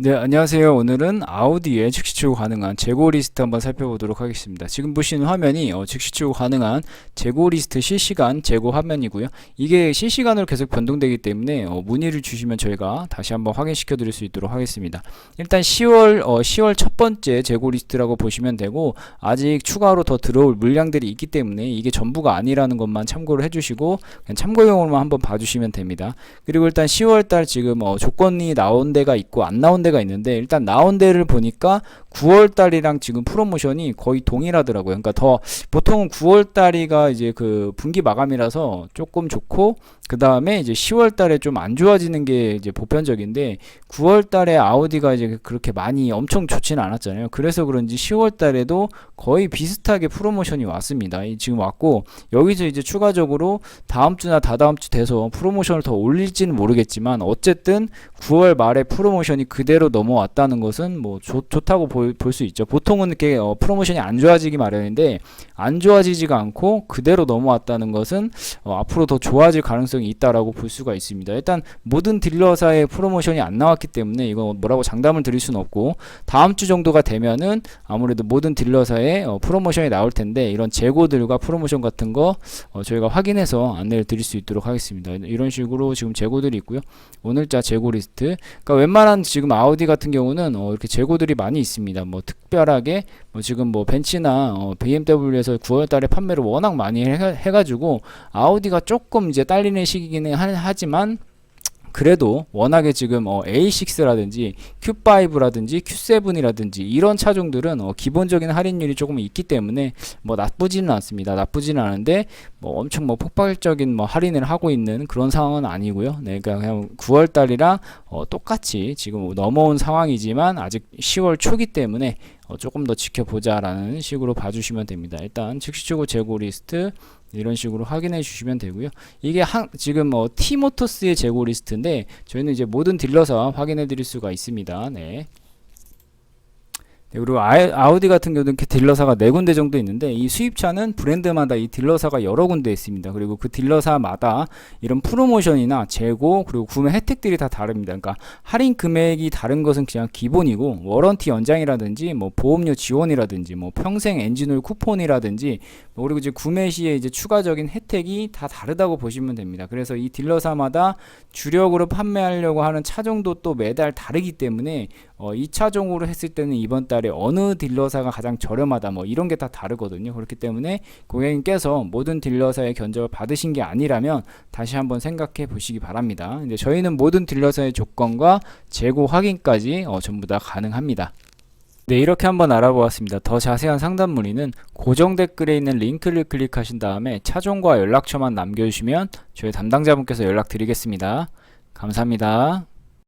네, 안녕하세요. 오늘은 아우디의 즉시 출고 가능한 재고 리스트 한번 살펴보도록 하겠습니다. 지금 보시는 화면이 어, 즉시 출고 가능한 재고 리스트 실시간 재고 화면이고요. 이게 실시간으로 계속 변동되기 때문에 어, 문의를 주시면 저희가 다시 한번 확인시켜 드릴 수 있도록 하겠습니다. 일단 10월 어, 10월 첫 번째 재고 리스트라고 보시면 되고 아직 추가로 더 들어올 물량들이 있기 때문에 이게 전부가 아니라는 것만 참고를 해 주시고 그냥 참고용으로만 한번 봐 주시면 됩니다. 그리고 일단 10월 달 지금 어, 조건이 나온 데가 있고 안 나온 데가 있는데 일단 나온 데를 보니까 9월 달이랑 지금 프로모션이 거의 동일하더라고요. 그러니까 더 보통은 9월 달이가 이제 그 분기 마감이라서 조금 좋고 그 다음에 이제 10월 달에 좀 안 좋아지는 게 이제 보편적인데 9월 달에 아우디가 이제 그렇게 많이 엄청 좋지는 않았잖아요. 그래서 그런지 10월 달에도 거의 비슷하게 프로모션이 왔습니다. 이 지금 왔고 여기서 이제 추가적으로 다음 주나 다다음 주 돼서 프로모션을 더 올릴지는 모르겠지만 어쨌든 9월 말에 프로모션이 그대로 넘어왔다는 것은 뭐 좋, 좋다고 볼 수 있죠. 보통은 이렇게 어, 프로모션이 안 좋아지기 마련인데 안 좋아지지가 않고 그대로 넘어왔다는 것은 어, 앞으로 더 좋아질 가능성이 있다라고 볼 수가 있습니다. 일단 모든 딜러사의 프로모션이 안 나왔기 때문에 이거 뭐라고 장담을 드릴 수는 없고 다음 주 정도가 되면은 아무래도 모든 딜러사의 어, 프로모션이 나올 텐데 이런 재고들과 프로모션 같은 거 어, 저희가 확인해서 안내를 드릴 수 있도록 하겠습니다. 이런 식으로 지금 재고들이 있고요. 오늘자 재고 리스트. 그러니까 웬만한 지금 아우디 같은 경우는 어, 이렇게 재고들이 많이 있습니다. 뭐 특별하게 뭐 지금 뭐 벤츠나 어, BMW에서 9월달에 판매를 워낙 많이 해, 해가지고 아우디가 조금 이제 딸리는 시기기는 하- 하지만 그래도 워낙에 지금 어, A6라든지 Q5라든지 Q7이라든지 이런 차종들은 어, 기본적인 할인율이 조금 있기 때문에 뭐 나쁘지는 않습니다. 나쁘지는 않은데 뭐 엄청 뭐 폭발적인 뭐 할인을 하고 있는 그런 상황은 아니고요. 네, 그러니까 그냥 9월 달이랑 어, 똑같이 지금 넘어온 상황이지만 아직 10월 초기 때문에 어, 조금 더 지켜보자라는 식으로 봐주시면 됩니다. 일단 즉시 출고 재고 리스트 이런 식으로 확인해 주시면 되고요. 이게 한, 지금 뭐 티모터스의 재고 리스트인데 저희는 이제 모든 딜러사 확인해 드릴 수가 있습니다. 네. 네, 그리고 아우디 같은 경우는 딜러사가 네 군데 정도 있는데 이 수입차는 브랜드마다 이 딜러사가 여러 군데 있습니다. 그리고 그 딜러사마다 이런 프로모션이나 재고 그리고 구매 혜택들이 다 다릅니다. 그러니까 할인 금액이 다른 것은 그냥 기본이고 워런티 연장이라든지 뭐 보험료 지원이라든지 뭐 평생 엔진오일 쿠폰이라든지 뭐 그리고 이제 구매 시에 이제 추가적인 혜택이 다 다르다고 보시면 됩니다. 그래서 이 딜러사마다 주력으로 판매하려고 하는 차종도 또 매달 다르기 때문에 어, 이 차종으로 했을 때는 이번 달에 어느 딜러사가 가장 저렴하다 뭐 이런 게 다 다르거든요. 그렇기 때문에 고객님께서 모든 딜러사의 견적을 받으신 게 아니라면 다시 한번 생각해 보시기 바랍니다. 근데 저희는 모든 딜러사의 조건과 재고 확인까지 어, 전부 다 가능합니다. 네, 이렇게 한번 알아보았습니다. 더 자세한 상담 문의는 고정 댓글에 있는 링크를 클릭하신 다음에 차종과 연락처만 남겨주시면 저희 담당자분께서 연락드리겠습니다. 감사합니다.